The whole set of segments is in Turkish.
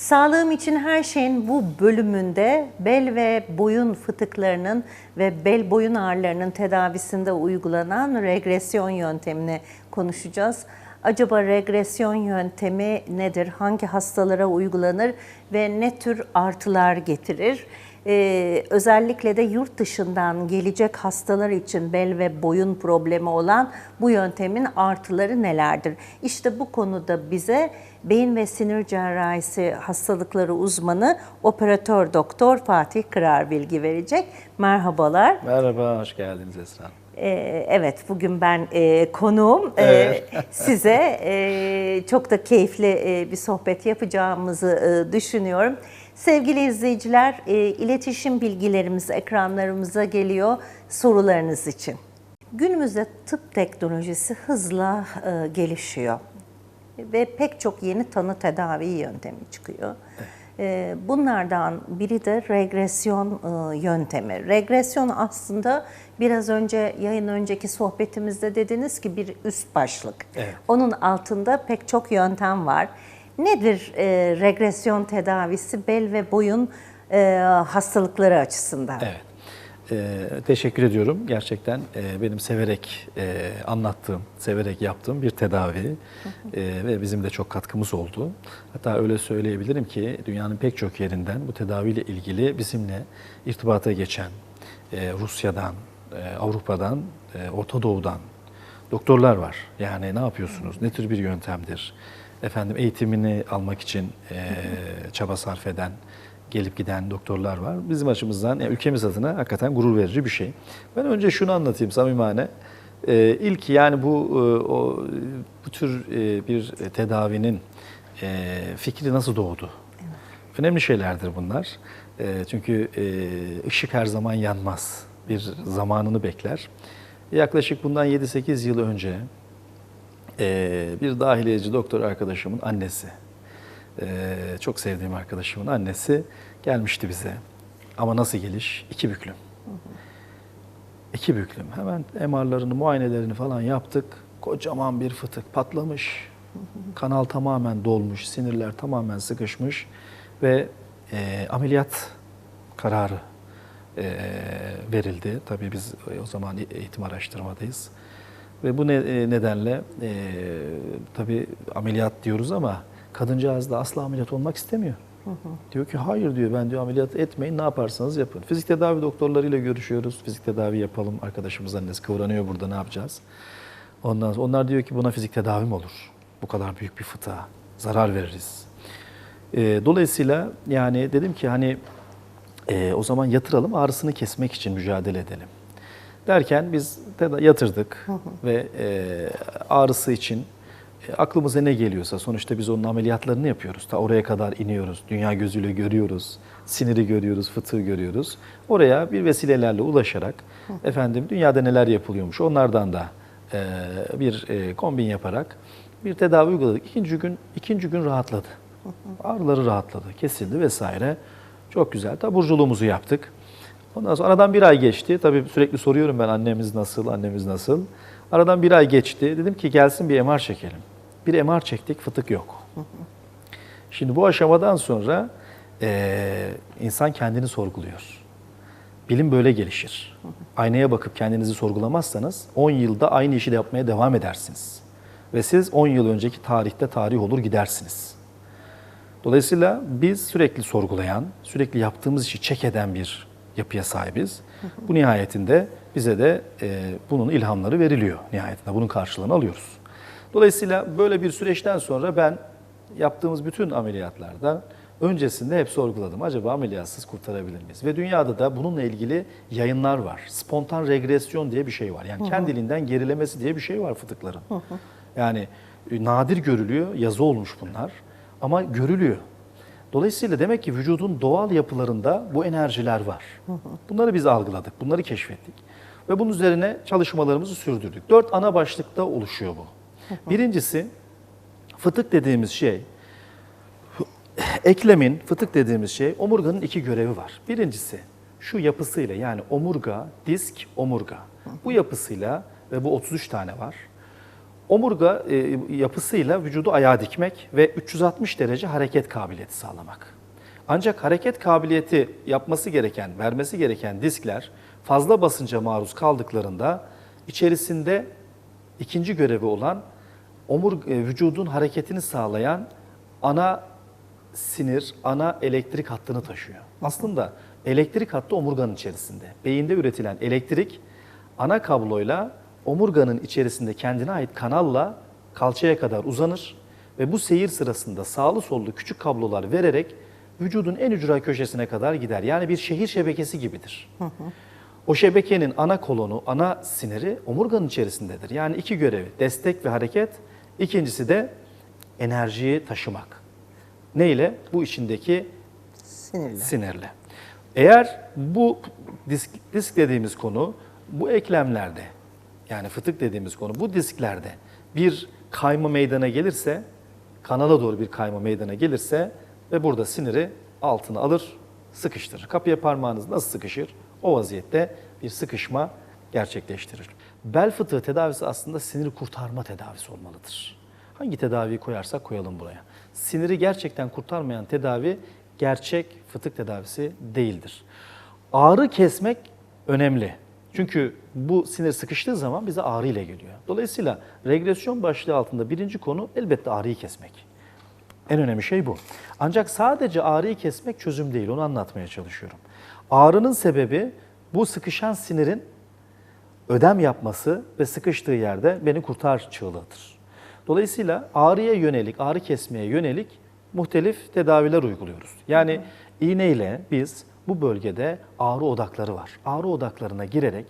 Sağlığım için her şeyin bu bölümünde bel ve boyun fıtıklarının ve bel boyun ağrılarının tedavisinde uygulanan regresyon yöntemini konuşacağız. Acaba regresyon yöntemi nedir? Hangi hastalara uygulanır ve ne tür artılar getirir? Ee, özellikle de yurt dışından gelecek hastalar için bel ve boyun problemi olan bu yöntemin artıları nelerdir? İşte bu konuda bize beyin ve sinir cerrahisi hastalıkları uzmanı operatör doktor Fatih Kırar bilgi verecek. Merhabalar. Merhaba, hoş geldiniz Esra Hanım. Ee, evet, bugün ben e, konuğum. Ee, Evet. size e, çok da keyifli e, bir sohbet yapacağımızı e, düşünüyorum. Sevgili izleyiciler, e, iletişim bilgilerimiz ekranlarımıza geliyor sorularınız için. Günümüzde tıp teknolojisi hızla e, gelişiyor ve pek çok yeni tanı tedavi yöntemi çıkıyor. Ee, Bunlardan biri de regresyon e, yöntemi. Regresyon aslında biraz önce yayın önceki sohbetimizde dediniz ki bir üst başlık. Evet. Onun altında pek çok yöntem var. Nedir e, regresyon tedavisi bel ve boyun e, hastalıkları açısından? Evet. Ee, teşekkür ediyorum. Gerçekten e, benim severek e, anlattığım, severek yaptığım bir tedavi E, ve bizim de çok katkımız oldu. Hatta öyle söyleyebilirim ki dünyanın pek çok yerinden bu tedaviyle ilgili bizimle irtibata geçen e, Rusya'dan, e, Avrupa'dan, e, Orta Doğu'dan doktorlar var. Yani ne yapıyorsunuz? Ne tür bir yöntemdir? Efendim eğitimini almak için e, çaba sarf eden, gelip giden doktorlar var. Bizim açımızdan yani ülkemiz adına hakikaten gurur verici bir şey. Ben önce şunu anlatayım samimane. E, ilk yani bu e, o bu tür e, bir tedavinin e, fikri nasıl doğdu? Önemli şeylerdir bunlar. E, çünkü e, ışık her zaman yanmaz. Bir zamanını bekler. Yaklaşık bundan 7-8 yıl önce e, bir dahiliyeci doktor arkadaşımın annesi, e, çok sevdiğim arkadaşımın annesi gelmişti bize. Ama nasıl geliş? İki büklüm. İki büklüm. Hemen MR'larını, muayenelerini falan yaptık. Kocaman bir fıtık patlamış. Kanal tamamen dolmuş, sinirler tamamen sıkışmış ve e, ameliyat kararı e, verildi. Tabii biz o zaman eğitim araştırmadayız. Ve bu e, nedenle e, tabii ameliyat diyoruz ama kadıncağız da asla ameliyat olmak istemiyor. Diyor ki hayır diyor ben diyor ameliyat etmeyin ne yaparsanız yapın. Fizik tedavi doktorlarıyla görüşüyoruz. Fizik tedavi yapalım. Arkadaşımız annesi kıvranıyor burada ne yapacağız? Ondan sonra onlar diyor ki buna fizik tedavi mi olur? Bu kadar büyük bir fıtığa zarar veririz. E, dolayısıyla yani dedim ki hani e, o zaman yatıralım ağrısını kesmek için mücadele edelim. Derken biz teda- yatırdık ve e, ağrısı için e, aklımıza ne geliyorsa sonuçta biz onun ameliyatlarını yapıyoruz. Ta oraya kadar iniyoruz. Dünya gözüyle görüyoruz. Siniri görüyoruz, fıtığı görüyoruz. Oraya bir vesilelerle ulaşarak efendim dünyada neler yapılıyormuş onlardan da e, bir e, kombin yaparak bir tedavi uyguladık. İkinci gün ikinci gün rahatladı. Ağrıları rahatladı, kesildi vesaire. Çok güzel. Taburculuğumuzu yaptık. Ondan sonra aradan bir ay geçti. Tabii sürekli soruyorum ben annemiz nasıl, annemiz nasıl. Aradan bir ay geçti. Dedim ki gelsin bir MR çekelim. Bir MR çektik, fıtık yok. Şimdi bu aşamadan sonra eee, insan kendini sorguluyor. Bilim böyle gelişir. Aynaya bakıp kendinizi sorgulamazsanız 10 yılda aynı işi de yapmaya devam edersiniz. Ve siz 10 yıl önceki tarihte tarih olur gidersiniz. Dolayısıyla biz sürekli sorgulayan, sürekli yaptığımız işi çek eden bir yapıya sahibiz. Bu nihayetinde bize de e, bunun ilhamları veriliyor nihayetinde. Bunun karşılığını alıyoruz. Dolayısıyla böyle bir süreçten sonra ben yaptığımız bütün ameliyatlarda öncesinde hep sorguladım. Acaba ameliyatsız kurtarabilir miyiz? Ve dünyada da bununla ilgili yayınlar var. Spontan regresyon diye bir şey var. Yani kendiliğinden gerilemesi diye bir şey var fıtıkların. Yani e, nadir görülüyor, yazı olmuş bunlar ama görülüyor. Dolayısıyla demek ki vücudun doğal yapılarında bu enerjiler var. Bunları biz algıladık, bunları keşfettik. Ve bunun üzerine çalışmalarımızı sürdürdük. Dört ana başlıkta oluşuyor bu. Birincisi fıtık dediğimiz şey, eklemin, fıtık dediğimiz şey omurganın iki görevi var. Birincisi şu yapısıyla yani omurga, disk, omurga. Bu yapısıyla ve bu 33 tane var. Omurga e, yapısıyla vücudu ayağa dikmek ve 360 derece hareket kabiliyeti sağlamak. Ancak hareket kabiliyeti yapması gereken, vermesi gereken diskler fazla basınca maruz kaldıklarında içerisinde ikinci görevi olan omur e, vücudun hareketini sağlayan ana sinir, ana elektrik hattını taşıyor. Aslında elektrik hattı omurganın içerisinde. Beyinde üretilen elektrik ana kabloyla omurganın içerisinde kendine ait kanalla kalçaya kadar uzanır ve bu seyir sırasında sağlı sollu küçük kablolar vererek vücudun en ücra köşesine kadar gider. Yani bir şehir şebekesi gibidir. O şebekenin ana kolonu, ana siniri omurganın içerisindedir. Yani iki görevi, destek ve hareket. İkincisi de enerjiyi taşımak. Neyle? Bu içindeki Sinirli. sinirle. Eğer bu disk, disk dediğimiz konu bu eklemlerde yani fıtık dediğimiz konu bu disklerde bir kayma meydana gelirse kanala doğru bir kayma meydana gelirse ve burada siniri altına alır sıkıştırır. Kapıya parmağınız nasıl sıkışır? O vaziyette bir sıkışma gerçekleştirir. Bel fıtığı tedavisi aslında siniri kurtarma tedavisi olmalıdır. Hangi tedaviyi koyarsak koyalım buraya. Siniri gerçekten kurtarmayan tedavi gerçek fıtık tedavisi değildir. Ağrı kesmek önemli. Çünkü bu sinir sıkıştığı zaman bize ağrı ile geliyor. Dolayısıyla regresyon başlığı altında birinci konu elbette ağrıyı kesmek. En önemli şey bu. Ancak sadece ağrıyı kesmek çözüm değil, onu anlatmaya çalışıyorum. Ağrının sebebi bu sıkışan sinirin ödem yapması ve sıkıştığı yerde beni kurtar çığlığıdır. Dolayısıyla ağrıya yönelik, ağrı kesmeye yönelik muhtelif tedaviler uyguluyoruz. Yani iğneyle biz bu bölgede ağrı odakları var. Ağrı odaklarına girerek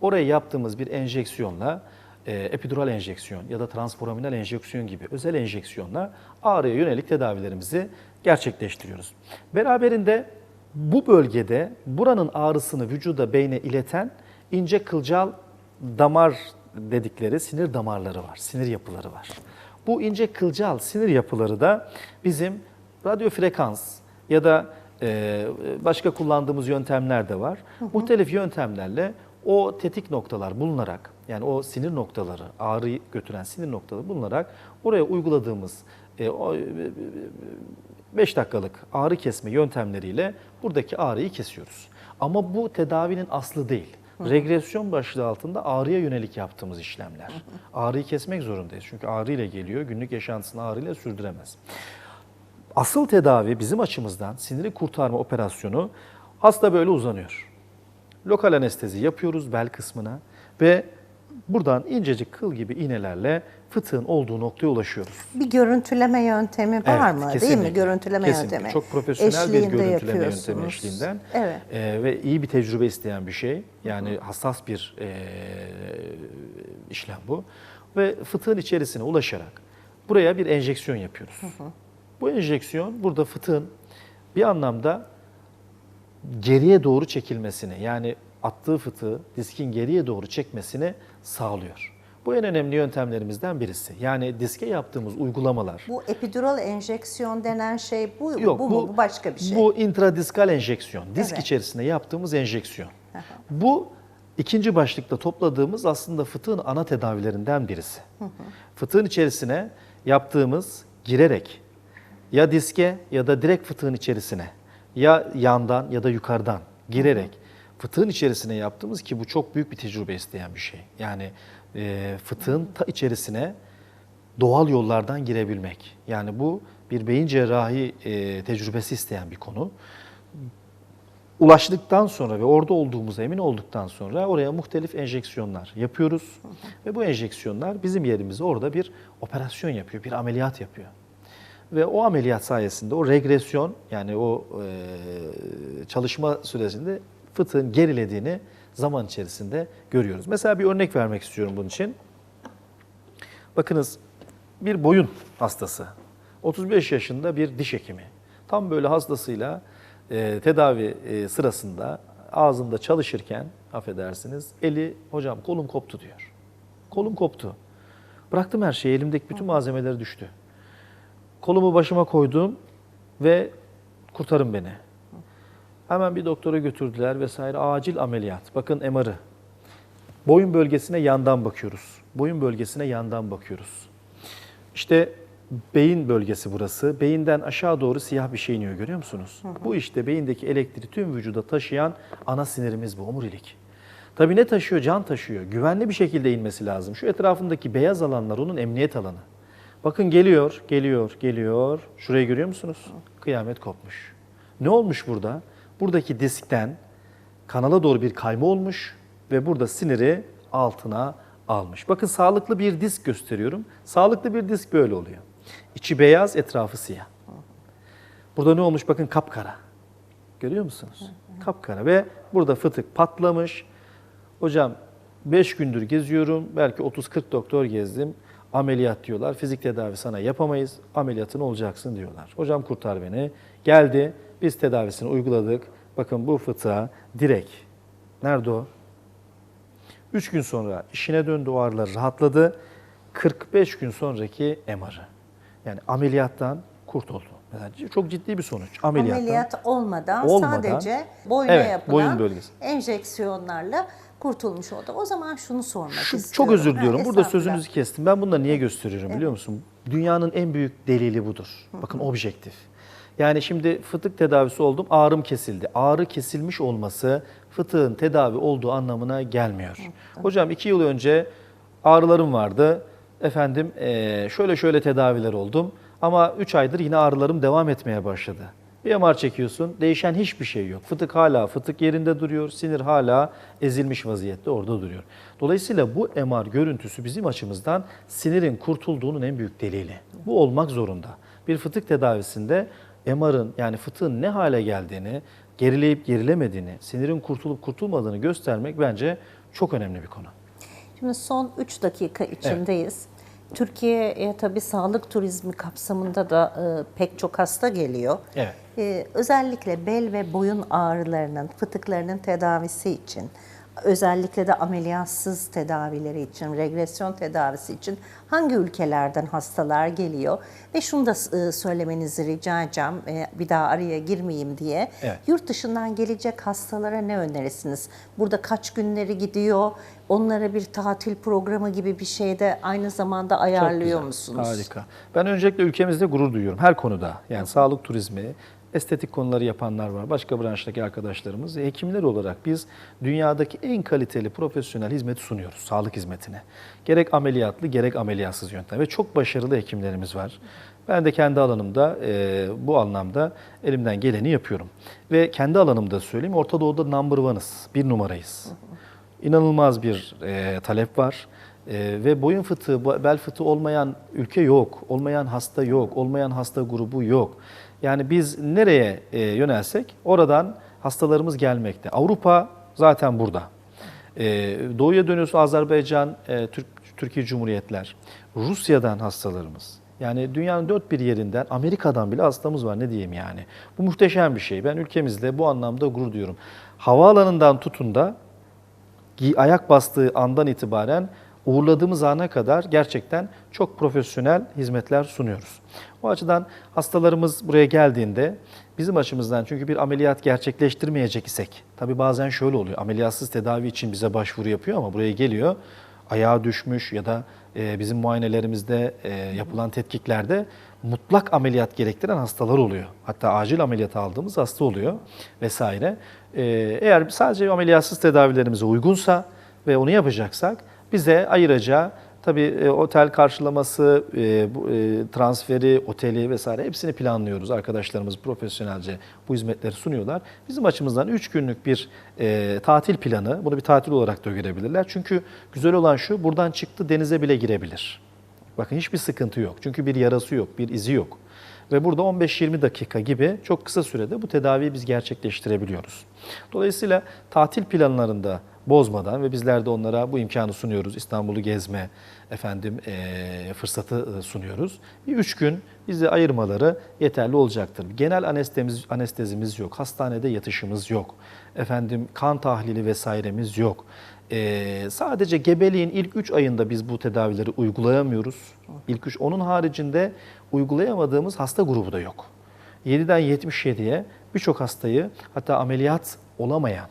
oraya yaptığımız bir enjeksiyonla e, epidural enjeksiyon ya da transforaminal enjeksiyon gibi özel enjeksiyonla ağrıya yönelik tedavilerimizi gerçekleştiriyoruz. Beraberinde bu bölgede buranın ağrısını vücuda beyne ileten ince kılcal damar dedikleri sinir damarları var, sinir yapıları var. Bu ince kılcal sinir yapıları da bizim radyo frekans ya da e, başka kullandığımız yöntemler de var. Muhtelif yöntemlerle o tetik noktalar bulunarak yani o sinir noktaları, ağrıyı götüren sinir noktaları bulunarak oraya uyguladığımız e, o, 5 dakikalık ağrı kesme yöntemleriyle buradaki ağrıyı kesiyoruz. Ama bu tedavinin aslı değil. Regresyon başlığı altında ağrıya yönelik yaptığımız işlemler. Ağrıyı kesmek zorundayız. Çünkü ağrı ile geliyor, günlük yaşantısını ağrıyla sürdüremez. Asıl tedavi bizim açımızdan siniri kurtarma operasyonu hasta böyle uzanıyor. Lokal anestezi yapıyoruz bel kısmına ve buradan incecik kıl gibi iğnelerle fıtığın olduğu noktaya ulaşıyoruz. Bir görüntüleme yöntemi var Evet, mı değil kesinlikle. mi? Görüntüleme Kesinlikle. yöntemi. Çok profesyonel bir görüntüleme yöntemi eşliğinden. Evet. Ee, ve iyi bir tecrübe isteyen bir şey. Yani hassas bir e, işlem bu. Ve fıtığın içerisine ulaşarak buraya bir enjeksiyon yapıyoruz. Bu enjeksiyon burada fıtığın bir anlamda geriye doğru çekilmesini yani attığı fıtığı diskin geriye doğru çekmesini sağlıyor. Bu en önemli yöntemlerimizden birisi. Yani diske yaptığımız uygulamalar Bu epidural enjeksiyon denen şey bu, Yok, bu, mu? Bu başka bir şey. Bu intradiskal enjeksiyon. Disk Evet. içerisinde yaptığımız enjeksiyon. bu ikinci başlıkta topladığımız aslında fıtığın ana tedavilerinden birisi. Fıtığın içerisine yaptığımız girerek ya diske ya da direkt fıtığın içerisine ya yandan ya da yukarıdan girerek fıtığın içerisine yaptığımız ki bu çok büyük bir tecrübe isteyen bir şey. Yani e, fıtığın ta içerisine doğal yollardan girebilmek. Yani bu bir beyin cerrahi e, tecrübesi isteyen bir konu. Ulaştıktan sonra ve orada olduğumuza emin olduktan sonra oraya muhtelif enjeksiyonlar yapıyoruz. Ve bu enjeksiyonlar bizim yerimize orada bir operasyon yapıyor, bir ameliyat yapıyor. Ve o ameliyat sayesinde o regresyon yani o e, çalışma süresinde fıtığın gerilediğini zaman içerisinde görüyoruz. Mesela bir örnek vermek istiyorum bunun için. Bakınız bir boyun hastası. 35 yaşında bir diş hekimi. Tam böyle hastasıyla e, tedavi e, sırasında ağzında çalışırken affedersiniz eli hocam kolum koptu diyor. Kolum koptu. Bıraktım her şeyi elimdeki bütün malzemeleri düştü. Kolumu başıma koydum ve kurtarın beni. Hemen bir doktora götürdüler vesaire acil ameliyat. Bakın MR'ı. Boyun bölgesine yandan bakıyoruz. Boyun bölgesine yandan bakıyoruz. İşte beyin bölgesi burası. Beyinden aşağı doğru siyah bir şey iniyor görüyor musunuz? Bu işte beyindeki elektriği tüm vücuda taşıyan ana sinirimiz bu omurilik. Tabii ne taşıyor? Can taşıyor. Güvenli bir şekilde inmesi lazım. Şu etrafındaki beyaz alanlar onun emniyet alanı. Bakın geliyor, geliyor, geliyor. Şurayı görüyor musunuz? Kıyamet kopmuş. Ne olmuş burada? Buradaki diskten kanala doğru bir kayma olmuş ve burada siniri altına almış. Bakın sağlıklı bir disk gösteriyorum. Sağlıklı bir disk böyle oluyor. İçi beyaz, etrafı siyah. Burada ne olmuş? Bakın kapkara. Görüyor musunuz? Kapkara ve burada fıtık patlamış. Hocam 5 gündür geziyorum. Belki 30-40 doktor gezdim. Ameliyat diyorlar. Fizik tedavi sana yapamayız. Ameliyatın olacaksın diyorlar. Hocam kurtar beni. Geldi. Biz tedavisini uyguladık. Bakın bu fıtığa direkt. Nerede o? 3 gün sonra işine döndü o ağrılar rahatladı. 45 gün sonraki MR'ı. Yani ameliyattan kurtuldu. Mesela çok ciddi bir sonuç. Ameliyattan. Ameliyat olmadan, Olmadan- sadece boyuna Evet, yapılan boyun bölgesi. enjeksiyonlarla kurtulmuş oldu. O zaman şunu sormak Şu- istiyorum. çok özür Ha, diliyorum. Burada sözünüzü kestim. Ben bunları niye gösteriyorum biliyor musun? Dünyanın en büyük delili budur. Bakın objektif. Yani şimdi fıtık tedavisi oldum, ağrım kesildi. Ağrı kesilmiş olması fıtığın tedavi olduğu anlamına gelmiyor. Hocam iki yıl önce ağrılarım vardı. Efendim şöyle şöyle tedaviler oldum. Ama 3 aydır yine ağrılarım devam etmeye başladı. Bir MR çekiyorsun, değişen hiçbir şey yok. Fıtık hala fıtık yerinde duruyor, sinir hala ezilmiş vaziyette orada duruyor. Dolayısıyla bu MR görüntüsü bizim açımızdan sinirin kurtulduğunun en büyük delili. Bu olmak zorunda. Bir fıtık tedavisinde MR'ın yani fıtığın ne hale geldiğini, gerileyip gerilemediğini, sinirin kurtulup kurtulmadığını göstermek bence çok önemli bir konu. Şimdi son 3 dakika içindeyiz. Türkiye'ye tabii sağlık turizmi kapsamında da e, pek çok hasta geliyor. Evet. E, özellikle bel ve boyun ağrılarının, fıtıklarının tedavisi için, özellikle de ameliyatsız tedavileri için, regresyon tedavisi için hangi ülkelerden hastalar geliyor? Ve şunu da e, söylemenizi rica edeceğim, e, bir daha araya girmeyeyim diye. Evet. Yurt dışından gelecek hastalara ne önerirsiniz? Burada kaç günleri gidiyor? Onlara bir tatil programı gibi bir şeyde aynı zamanda Çok ayarlıyor güzel, musunuz? Harika. Ben öncelikle ülkemizde gurur duyuyorum her konuda. Yani sağlık turizmi, estetik konuları yapanlar var. Başka branştaki arkadaşlarımız. Hekimler olarak biz dünyadaki en kaliteli profesyonel hizmeti sunuyoruz. Sağlık hizmetine. Gerek ameliyatlı gerek ameliyatsız yöntem. Ve çok başarılı hekimlerimiz var. Ben de kendi alanımda e, bu anlamda elimden geleni yapıyorum. Ve kendi alanımda söyleyeyim Orta Doğu'da number one'ız. Bir numarayız. İnanılmaz bir e, talep var. E, ve boyun fıtığı, bel fıtığı olmayan ülke yok. Olmayan hasta yok. Olmayan hasta grubu yok. Yani biz nereye e, yönelsek oradan hastalarımız gelmekte. Avrupa zaten burada. E, doğuya dönüyorsun Azerbaycan, e, Türk, Türkiye Cumhuriyetler. Rusya'dan hastalarımız. Yani dünyanın dört bir yerinden, Amerika'dan bile hastamız var ne diyeyim yani. Bu muhteşem bir şey. Ben ülkemizle bu anlamda gurur duyuyorum. Havaalanından tutun da ayak bastığı andan itibaren uğurladığımız ana kadar gerçekten çok profesyonel hizmetler sunuyoruz. O açıdan hastalarımız buraya geldiğinde bizim açımızdan çünkü bir ameliyat gerçekleştirmeyecek isek, tabi bazen şöyle oluyor, ameliyatsız tedavi için bize başvuru yapıyor ama buraya geliyor, ayağı düşmüş ya da e, bizim muayenelerimizde e, yapılan tetkiklerde mutlak ameliyat gerektiren hastalar oluyor. Hatta acil ameliyat aldığımız hasta oluyor vesaire. E, eğer sadece ameliyatsız tedavilerimize uygunsa ve onu yapacaksak bize ayıracağı tabii e, otel karşılaması, e, bu, e, transferi, oteli vesaire hepsini planlıyoruz. Arkadaşlarımız profesyonelce bu hizmetleri sunuyorlar. Bizim açımızdan 3 günlük bir e, tatil planı, bunu bir tatil olarak da görebilirler. Çünkü güzel olan şu, buradan çıktı denize bile girebilir. Bakın hiçbir sıkıntı yok. Çünkü bir yarası yok, bir izi yok. Ve burada 15-20 dakika gibi çok kısa sürede bu tedaviyi biz gerçekleştirebiliyoruz. Dolayısıyla tatil planlarında bozmadan ve bizler de onlara bu imkanı sunuyoruz. İstanbul'u gezme efendim eee, fırsatı e, sunuyoruz. Bir üç gün bizi ayırmaları yeterli olacaktır. Genel anestezimiz, anestezimiz yok. Hastanede yatışımız yok. Efendim kan tahlili vesairemiz yok. Ee, sadece gebeliğin ilk 3 ayında biz bu tedavileri uygulayamıyoruz. İlk üç, onun haricinde uygulayamadığımız hasta grubu da yok. 7'den 77'ye birçok hastayı hatta ameliyat olamayan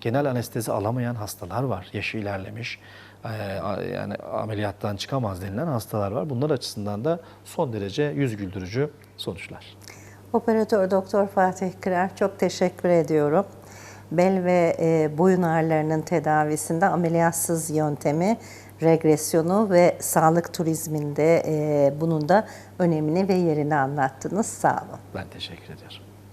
genel anestezi alamayan hastalar var. Yaşı ilerlemiş, e, yani ameliyattan çıkamaz denilen hastalar var. Bunlar açısından da son derece yüz güldürücü sonuçlar. Operatör Doktor Fatih Kırar çok teşekkür ediyorum. Bel ve e, boyun ağrılarının tedavisinde ameliyatsız yöntemi, regresyonu ve sağlık turizminde e, bunun da önemini ve yerini anlattınız. Sağ olun. Ben teşekkür ediyorum.